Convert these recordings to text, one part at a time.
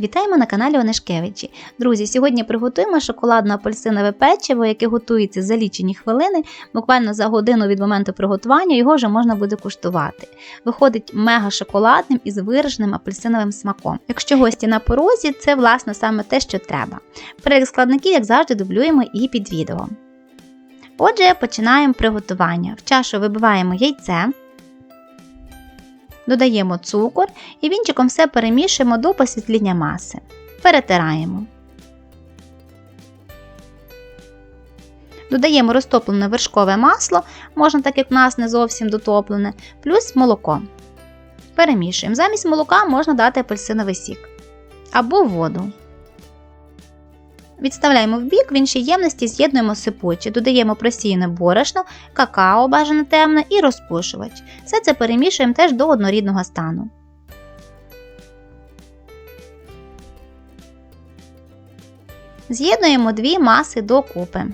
Вітаємо на каналі Онешкевичі. Друзі, сьогодні приготуємо шоколадно-апельсинове печиво, яке готується за лічені хвилини. Буквально за годину від моменту приготування його вже можна буде куштувати. Виходить мега шоколадним із вираженим апельсиновим смаком. Якщо гості на порозі, це власне саме те, що треба. Перелік складників, як завжди, дублюємо і під відео. Отже, починаємо приготування. В чашу вибиваємо яйце. Додаємо цукор і вінчиком все перемішуємо до посвітління маси. Перетираємо. Додаємо розтоплене вершкове масло, можна так як в нас не зовсім дотоплене, плюс молоко. Перемішуємо. Замість молока можна дати апельсиновий сік або воду. Відставляємо в бік, в іншій ємності з'єднуємо сипучі, додаємо просіяне борошно, какао бажане темне і розпушувач. Все це перемішуємо теж до однорідного стану. З'єднуємо дві маси докупи.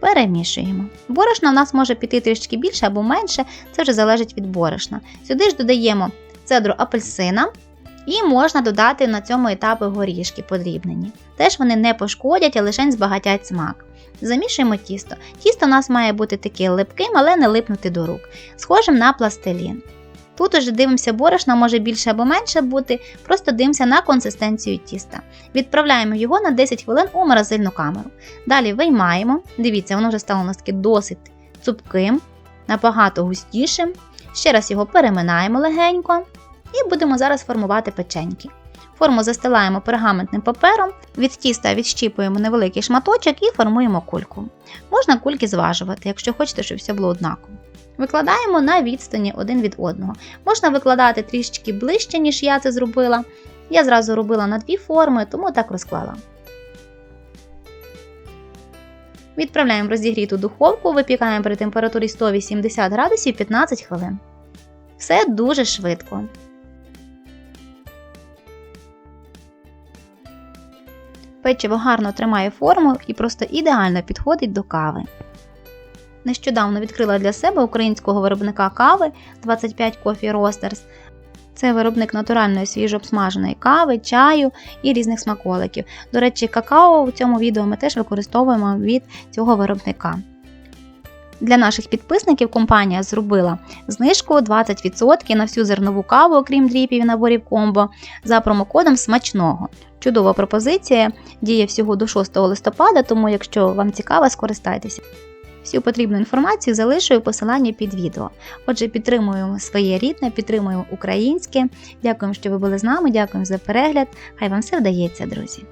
Перемішуємо. Борошна у нас може піти трішки більше або менше, це вже залежить від борошна. Сюди ж додаємо цедру апельсина і можна додати на цьому етапі горішки подрібнені. Теж вони не пошкодять, а лише збагатять смак. Замішуємо тісто. Тісто у нас має бути таке липким, але не липнути до рук, схожим на пластилін. Тут уже дивимося борошна, може більше або менше бути, просто дивимося на консистенцію тіста. Відправляємо його на 10 хвилин у морозильну камеру. Далі виймаємо, дивіться, воно вже стало у нас таки досить цупким, набагато густішим. Ще раз його переминаємо легенько і будемо зараз формувати печеньки. Форму застилаємо пергаментним папером, від тіста відщіпуємо невеликий шматочок і формуємо кульку. Можна кульки зважувати, якщо хочете, щоб все було однаково. Викладаємо на відстані один від одного. Можна викладати трішечки ближче, ніж я це зробила. Я зразу робила на дві форми, тому так розклала. Відправляємо розігріту духовку, випікаємо при температурі 180 градусів 15 хвилин. Все дуже швидко. Печиво гарно тримає форму і просто ідеально підходить до кави. Нещодавно відкрила для себе українського виробника кави 25 Coffee Roasters. Це виробник натуральної свіжообсмаженої кави, чаю і різних смаколиків. До речі, какао у цьому відео ми теж використовуємо від цього виробника. Для наших підписників компанія зробила знижку 20% на всю зернову каву, окрім дріпів і наборів комбо, за промокодом смачного. Чудова пропозиція, діє всього до 6 листопада, тому якщо вам цікаво, скористайтеся. Всю потрібну інформацію залишую посилання під відео. Отже, підтримуємо своє рідне, підтримуємо українське. Дякуємо, що ви були з нами. Дякуємо за перегляд. Хай вам все вдається, друзі!